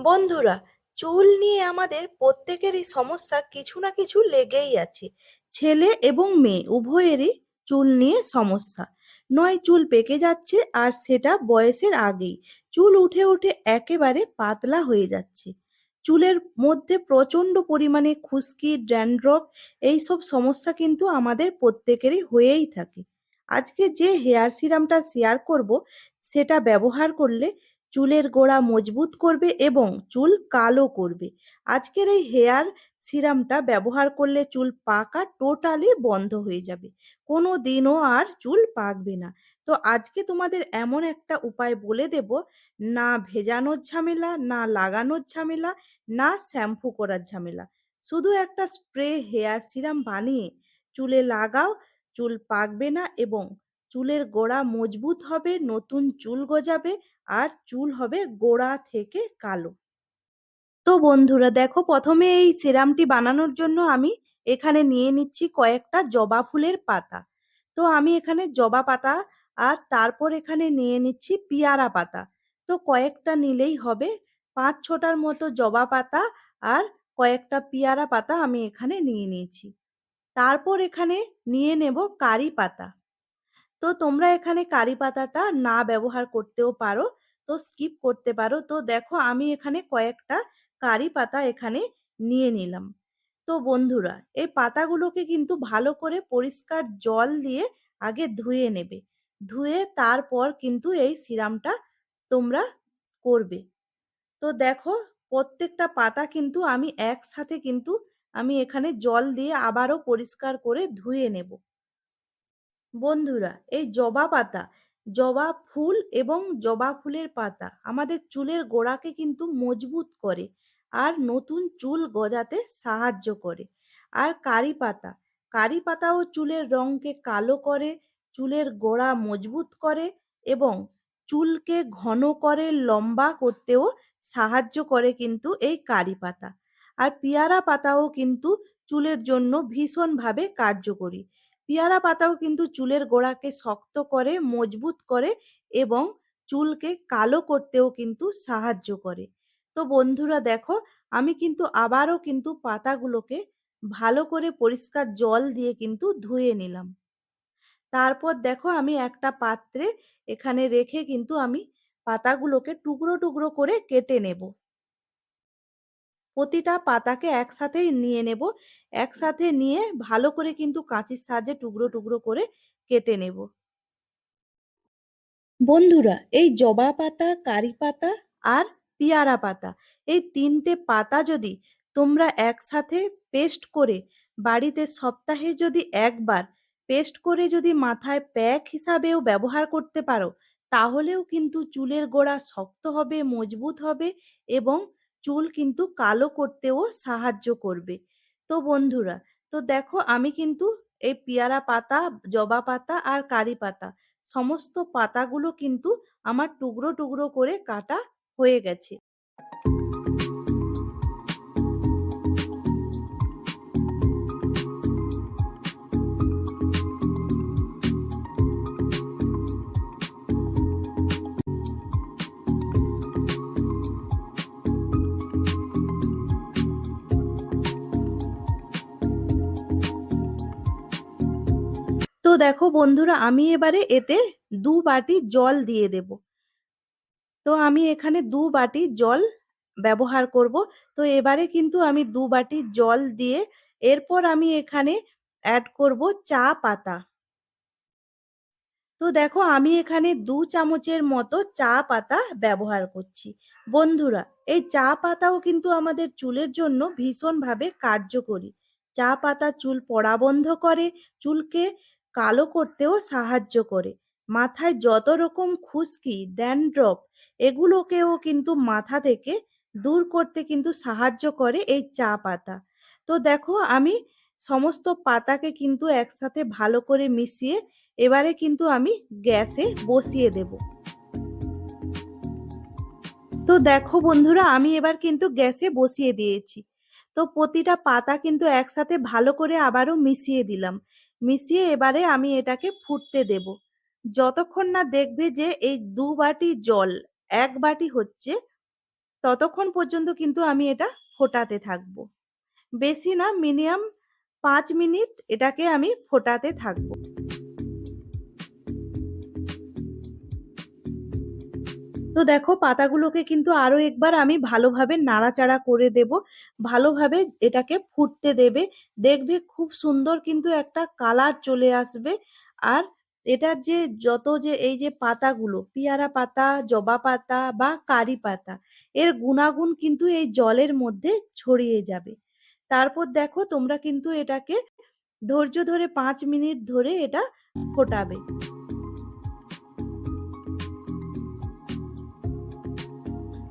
বন্ধুরা, চুল নিয়ে আমাদের প্রত্যেকেরই সমস্যা কিছু না কিছু লেগেই আছে। ছেলে এবং মেয়ে, উভয়েরই চুল নিয়ে সমস্যা। নয়, চুল পেকে যাচ্ছে আর সেটা বয়সের আগেই। চুল উঠে উঠে একেবারে পাতলা হয়ে যাচ্ছে। চুলের মধ্যে প্রচণ্ড পরিমাণে খুশকি, ড্যান্ড্রফ এইসব সমস্যা কিন্তু আমাদের প্রত্যেকেরই হয়েই থাকে। আজকে যে হেয়ার সিরামটা শেয়ার করব, সেটা ব্যবহার করলে চুলের গোড়া মজবুত করবে এবং চুল কালো করবে। আজকের এই হেয়ার সিরামটা ব্যবহার করলে চুল পাকা টোটালি বন্ধ হয়ে যাবে। কোনো দিনও আর চুল পাকবে না। তো আজকে তোমাদের এমন একটা উপায় বলে দেব, না ভেজানোর ঝামেলা, না লাগানোর ঝামেলা, না শ্যাম্পু করার ঝামেলা। শুধু একটা স্প্রে হেয়ার সিরাম বানিয়ে চুলে লাগাও, চুল পাকবে না এবং চুলের গোড়া মজবুত হবে, নতুন চুল গজাবে আর চুল হবে গোড়া থেকে কালো। তো বন্ধুরা দেখো, প্রথমে এই সিরামটি বানানোর জন্য আমি এখানে নিয়ে নিচ্ছি কয়েকটা জবা ফুলের পাতা। তো আমি এখানে জবা পাতা আর তারপর এখানে নিয়ে নিচ্ছি পিয়ারা পাতা। তো কয়েকটা নিলেই হবে। পাঁচ ছটার মতো জবা পাতা আর কয়েকটা পিয়ারা পাতা আমি এখানে নিয়ে নিয়েছি। তারপর এখানে নিয়ে নেব কারি পাতা। তো তোমরা এখানে কারি পাতাটা না ব্যবহার করতেও পারো, তো স্কিপ করতে পারো। তো দেখো আমি এখানে কয়েকটা কারি পাতা এখানে নিয়ে নিলাম। তো বন্ধুরা, এই পাতাগুলোকে কিন্তু ভালো করে পরিষ্কার জল দিয়ে আগে ধুয়ে নেবে। ধুয়ে তারপর কিন্তু এই সিরামটা তোমরা করবে। তো দেখো প্রত্যেকটা পাতা কিন্তু আমি একসাথে কিন্তু আমি এখানে জল দিয়ে আবারও পরিষ্কার করে ধুয়ে নেব। বন্ধুরা, এই জবা পাতা, জবা ফুল এবং জবা ফুলের পাতা আমাদের চুলের গোড়াকে কিন্তু মজবুত করে আর নতুন চুল গজাতে সাহায্য করে। আর কারি পাতা, কারি পাতাও চুলের রঙকে কালো করে, চুলের গোড়া মজবুত করে এবং চুলকে ঘন করে লম্বা করতেও সাহায্য করে কিন্তু এই কারি পাতা। আর পেয়ারা পাতাও কিন্তু চুলের জন্য ভীষণভাবে কার্যকরী। পেয়ারা পাতাও কিন্তু চুলের গোড়াকে শক্ত করে, মজবুত করে এবং চুলকে কালো করতেও কিন্তু সাহায্য করে। তো বন্ধুরা দেখো, আমি কিন্তু আবারও কিন্তু পাতাগুলোকে ভালো করে পরিষ্কার জল দিয়ে কিন্তু ধুয়ে নিলাম। তারপর দেখো, আমি একটা পাত্রে এখানে রেখে কিন্তু আমি পাতাগুলোকে টুকরো টুকরো করে কেটে নেব। প্রতিটা পাতাকে একসাথেই নিয়ে নেব। একসাথে নিয়ে ভালো করে কিন্তু কাঁচির সাহায্যে টুকরো টুকরো করে কেটে নেব। বন্ধুরা এই জবা পাতা কারি পাতা আর পিয়ারা পাতা এই তিনটে পাতা যদি তোমরা একসাথে পেস্ট করে বাড়িতে সপ্তাহে যদি একবার পেস্ট করে যদি মাথায় প্যাক হিসাবেও ব্যবহার করতে পারো তাহলেও কিন্তু চুলের গোড়া শক্ত হবে মজবুত হবে এবং চুল কিন্তু কালো করতেও সাহায্য করবে। তো বন্ধুরা, তো দেখো আমি কিন্তু এই পেয়ারা পাতা, জবা পাতা আর কারি পাতা সমস্ত পাতাগুলো কিন্তু আমার টুকরো টুকরো করে কাটা হয়ে গেছে। তো দেখো বন্ধুরা, আমি এবারে এতে দু বাটি জল দিয়ে দেব। তো আমি এখানে দু বাটি জল ব্যবহার করব। তো এবারে কিন্তু আমি দু বাটি জল দিয়ে এরপর আমি এখানে অ্যাড করব চা পাতা। তো দেখো আমি এখানে দু চামচের মতো চা পাতা ব্যবহার করছি। বন্ধুরা, এই চা পাতাও কিন্তু আমাদের চুলের জন্য ভীষণভাবে কার্যকরী। চা পাতা চুল পড়া বন্ধ করে, চুলকে কালো করতেও সাহায্য করে। মাথায় যত রকম খুশকি, ড্যান্ড্রফ, এগুলোকেও কিন্তু মাথা থেকে দূর করতে কিন্তু সাহায্য করে এই চা পাতা। তো দেখো, আমি সমস্ত পাতাকে কিন্তু একসাথে ভালো করে মিশিয়ে এবারে কিন্তু আমি গ্যাসে বসিয়ে দেব। তো দেখো বন্ধুরা, আমি এবার কিন্তু গ্যাসে বসিয়ে দিয়েছি। তো প্রতিটা পাতা কিন্তু একসাথে ভালো করে আবারও মিশিয়ে দিলাম। মিশিয়ে এবারে আমি এটাকে ফুটতে দেব। যতক্ষণ না দেখবে যে এই দু বাটি জল, এক বাটি হচ্ছে, ততক্ষণ পর্যন্ত কিন্তু আমি এটা ফোটাতে থাকব। বেশি না, মিনিমাম পাঁচ মিনিট এটাকে আমি ফোটাতে থাকব। তো দেখো পাতাগুলোকে কিন্তু আরও একবার আমি ভালোভাবে নাড়াচাড়া করে দেব। ভালোভাবে এটাকে ফুটতে দেবে। দেখবে খুব সুন্দর কিন্তু একটা কালার চলে আসবে। আর এটার যে যত যে এই যে পাতাগুলো, পিয়ারা পাতা, জবা পাতা বা কারি পাতা, এর গুণাগুণ কিন্তু এই জলের মধ্যে ছড়িয়ে যাবে। তারপর দেখো তোমরা কিন্তু এটাকে ধৈর্য ধরে পাঁচ মিনিট ধরে এটা ফোটাবে।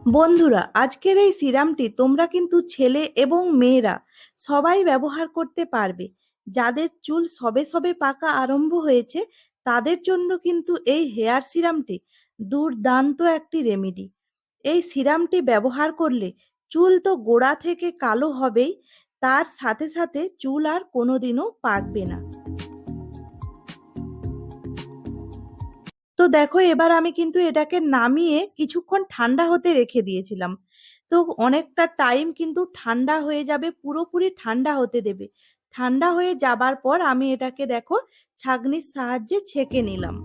বন্ধুরা, আজকের এই সিরামটি তোমরা কিন্তু ছেলে এবং মেয়েরা সবাই ব্যবহার করতে পারবে। যাদের চুল সবে সবে পাকা আরম্ভ হয়েছে, তাদের জন্য কিন্তু এই হেয়ার সিরামটি দুর্দান্ত একটি রেমেডি। এই সিরামটি ব্যবহার করলে চুল তো গোড়া থেকে কালো হবেই, তার সাথে সাথে চুল আর কোনোদিনও পাকবে না। দেখো, এবার আমি কিন্তু এটাকে নামিয়ে কিছুক্ষণ ঠান্ডা হতে রেখে দিয়েছিলাম। তো অনেকটা টাইম কিন্তু ঠান্ডা হয়ে যাবে, পুরোপুরি ঠান্ডা হতে দেবে। ঠান্ডা হয়ে যাবার পর আমি এটাকে দেখো, ছাঁকনির সাহায্যে ছেঁকে নিলাম।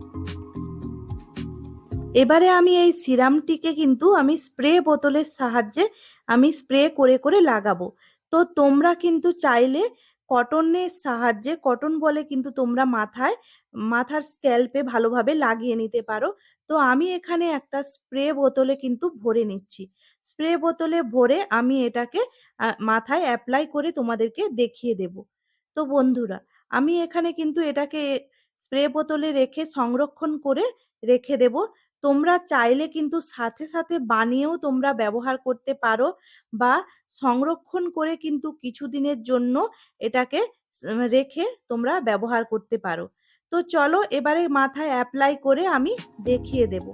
এবারে আমি এই সিরামটিকে কিন্তু আমি স্প্রে বোতলের সাহায্যে আমি স্প্রে করে করে লাগাবো। তো তোমরা কিন্তু চাইলে কটনের সাহায্যে, কটন বলে কিন্তু তোমরা মাথায়, মাথার স্ক্যাল্পে ভালোভাবে লাগিয়ে নিতে পারো। তো আমি এখানে একটা স্প্রে বোতলে কিন্তু ভরে নিচ্ছি। স্প্রে বোতলে ভরে আমি এটাকে মাথায় অ্যাপ্লাই করে তোমাদেরকে দেখিয়ে দেব। তো বন্ধুরা, আমি এখানে কিন্তু এটাকে স্প্রে বোতলে রেখে সংরক্ষণ করে রেখে দেব। তোমরা চাইলে কিন্তু সাথে সাথে বানিয়েও তোমরা ব্যবহার করতে পারো বা সংরক্ষণ করে কিন্তু কিছুদিনের জন্য এটাকে রেখে তোমরা ব্যবহার করতে পারো। তো চলো এবারে মাথায় অ্যাপ্লাই করে আমি দেখিয়ে দেব।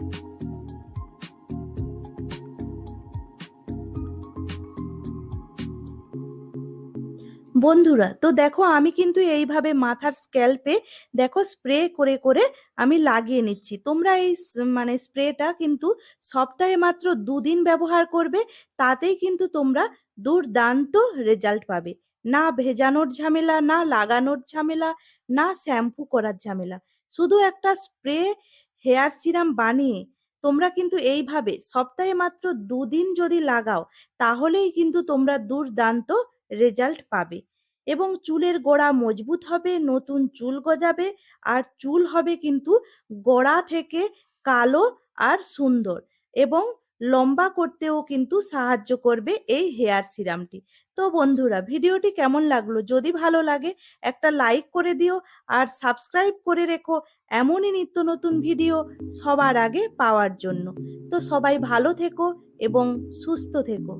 বন্ধুরা, তো দেখো আমি কিন্তু এইভাবে মাথার স্ক্যাল্পে দেখো স্প্রে করে করে আমি লাগিয়ে নিচ্ছি। তোমরা এই মানে স্প্রেটা কিন্তু সপ্তাহে মাত্র দুদিন ব্যবহার করবে, তাতেই কিন্তু তোমরা দুর্দান্ত রেজাল্ট পাবে। না ভেজানোর ঝামেলা, না লাগানোর ঝামেলা, না শ্যাম্পু করার ঝামেলা। শুধু একটা স্প্রে হেয়ার সিরাম বানিয়ে তোমরা কিন্তু এইভাবে সপ্তাহে মাত্র দুদিন যদি লাগাও, তাহলেই কিন্তু তোমরা দুর্দান্ত রেজাল্ট পাবে। এবং চুলের গোড়া মজবুত হবে, নতুন চুল গজাবে, আর চুল হবে কিন্তু গোড়া থেকে কালো আর সুন্দর এবং লম্বা করতেও কিন্তু সাহায্য করবে এই হেয়ার সিরামটি। তো বন্ধুরা, ভিডিওটি কেমন লাগল? যদি ভালো লাগে, একটা লাইক করে দিও আর সাবস্ক্রাইব করে রেখো। এমনই নিত্য নতুন ভিডিও সবার আগে পাওয়ার জন্য। তো সবাই ভালো থেকো এবং সুস্থ থেকো।